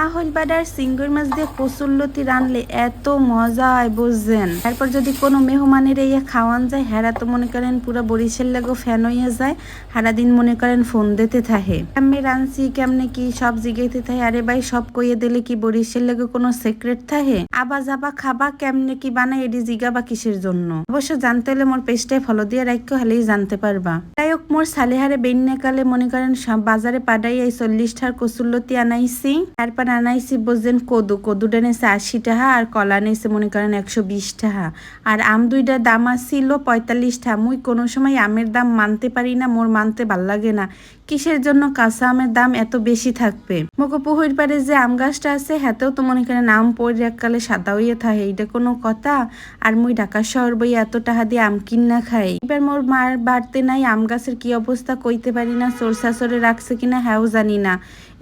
না হইল বাডার সিঙ্গুর মাছ দিয়ে কচুরলতি রানলে এত মজা হয়, বুঝছেন? তারপর যদি কোনো মেহমানের ইয়ে খাওয়ান যায়, হেরা তো মনে করেন পুরো বরিশাল লাগো ফ্যান হইয়া যায় হারা দিন মনে করেন ফোন দিতে থাকে। আমি রানছি কেমনে কি সব জিগাইতে থাকে, আরে ভাই, সব কইয়ে দিলে কি বরিশাল লাগো কোনো সিক্রেট থাকে? আবা যাবা খাবা, কেমনে কি বানাই এডি জিগাবা কিসের জন্য? অবশ্য জানতে হলে মোর পেজটায় ফলো দিয়ে রাখো হলেই জানতে পারবা। যাই হোক মোর সালেহারে বেন্যা কালে মনে করেন বাজারে পাঠাই এই চল্লিশটার কচুল্লতি আনাইছি। তারপর আনাইছি বুঝছেন কদু। কদুটা নেছে আশি টাকা আর কলা নেছে মনে করেন একশো বিশ টাকা। আর আম দুইটার দাম আসছিল পঁয়তাল্লিশ টাকা। মুই কোনো সময় আমের দাম মানতে পারি না, মোর মানতে ভালো লাগে না। কিসের জন্য কাঁচা আমের দাম এত বেশি থাকবে? মগো পুহুর পারে যে আম গাছটা আছে, হাতেও তো মনে করেন আম পড়ে এককালে সাদা হইয়া থাকে এটা কোনো কথা? আর মুই ঢাকা শহর বই এত টাকা দিয়ে আম কিনা খাই। এবার মোর মার বাড়তে নাই, আম গাছের কি অবস্থা কইতে পারি না, চোর শাসরে রাখছে কিনা হ্যাও জানি না।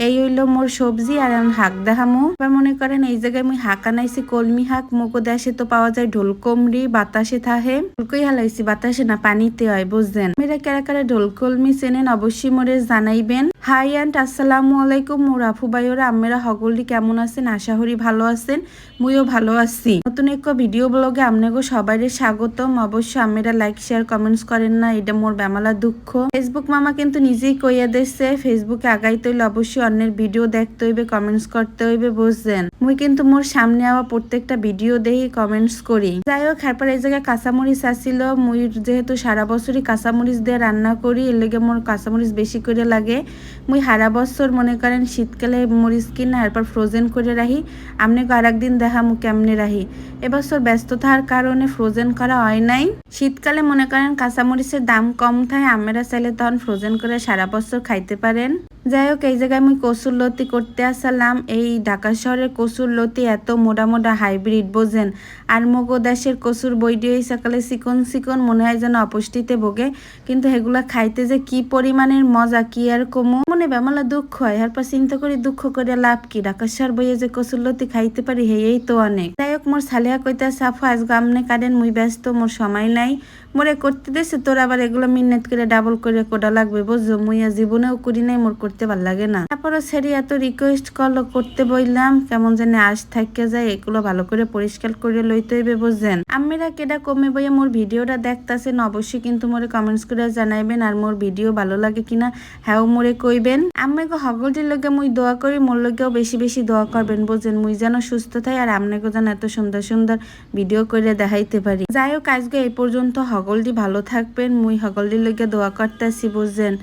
এই হইল মোর সবজি আর হাঁক দেখামো। এবার মনে করেন এই জায়গায় মুই হাঁক আনাইছি, কলমি হাঁক মুকো দেশে তো পাওয়া যায় ঢোলকমরি, বাতাসে থাহে। ঢোলকই হালাইছি, বাতাসে না পানিতে হয়, বুঝছেন? মেয়েরা কারা কারা ঢোলকলমি চেনেন অবশ্যই মোরে জানাইবেন। হাই অ্যান্ড আসসালামু আলাইকুম মোর আফু ভাইওরা আমেরা হগলটি কেমন আছেন? আশা করি ভালো আছেন। মুইও ভালো আছি। নতুন এক ভিডিও ব্লগে আপনাকে সবাই স্বাগতম। অবশ্য আমেরা লাইক শেয়ার কমেন্টস করেন না। এটা মোর বেমালা দুঃখ। ফেসবুক মামা কিন্তু নিজেই কইয়া দিচ্ছে ফেসবুকে আগাইতে হইলে অবশ্যই অন্যের ভিডিও দেখতে হইবে কমেন্টস করতে হইবে, বুঝছেন? মুই কিন্তু মোর সামনে আওয়া প্রত্যেকটা ভিডিও দেখি কমেন্টস করি। যাই হোক, এরপর এই জায়গায় কাঁচামরিচ আসছিল মুই যেহেতু সারা বছরই কাঁচামরিচ দিয়ে রান্না করি, এর লেগে মোর কাঁচামরিচ বেশি করে লাগে। মুই হারা বছর মনে করেন শীতকালে মরিচ কিনা, এরপর ফ্রোজেন করে রাখি। আপনি আর একদিন দেখা মু কেমনে রাখি। এবছর ব্যস্ততার কারণে ফ্রোজেন করা হয় নাই। শীতকালে মনে করেন কাঁচামরিচের দাম কম থাকে, আমেরা চাইলে তখন ফ্রোজেন করে সারা বছর খাইতে পারেন। যাই হোক, এই জায়গায় আমি কসুর লতি করতে আসলাম। এই ঢাকা শহরের কসুর লতি এত মোটা মোটা হাইব্রিড বোঝেন? আর মগো দেশের কসুর বইটি ওই সকালে চিকন চিকন, মনে হয় যেন অপুষ্টিতে ভোগে। কিন্তু এগুলা খাইতে যে কি পরিমাণের মজা, কি আর কমু? মনে বেমালা দুঃখ হয়। এরপর চিন্তা করি দুঃখ করে লাভ কি? ঢাকা শহর বইয়ে যে কসুর লতি খাইতে পারি হেয়েই তো অনেক। যাই হোক, মোর সালিয়া কইতে সাফু আজ গামনে কাটেন, মুই ব্যস্ত, মোর সময় নাই। মোরে করতে দেছে, তোর আবার এগুলো মিন্নেত করে ডাবল করে কোডা লাগবে, বুঝছ? মুইয়া জীবনেও করি নাই, মোর করতে ভালো লাগে না। তারপরে সেরি এত রিকোয়েস্ট করল করতে বইলাম, কেমন জানি আশ থাকতে যায়, এগুলো ভালো করে পরিষ্কার করে লইতে হইবে বুঝছেন। আমিরা কেডা কমে বইয়া মোর ভিডিওটা দেখতাছেন, অবশ্যই কিন্তু মোরে কমেন্টস করে জানাইবেন আর মোর ভিডিও ভালো লাগে কিনা হ্যাঁ মোরে কইবেন। আমি হগলটির লগে মুই দোয়া করি, মোর লগেও বেশি বেশি দোয়া করবেন বুঝছেন, মুই যেন সুস্থ থাই আর আপনাকে যেন এত সুন্দর সুন্দর ভিডিও করে দেখাইতে পারি। যাই হোক আজকে এই পর্যন্ত হগলটি ভালো থাকবেন, মুই হগলটির লগে দোয়া করতেছি বুঝছেন।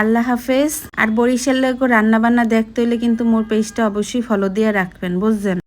আল্লাহ হাফেজ। আর লেগে রান্না বান্না দেখতে হলে কিন্তু মোর পেজটা অবশ্যই ফলো দিয়ে রাখবেন বুঝছেন?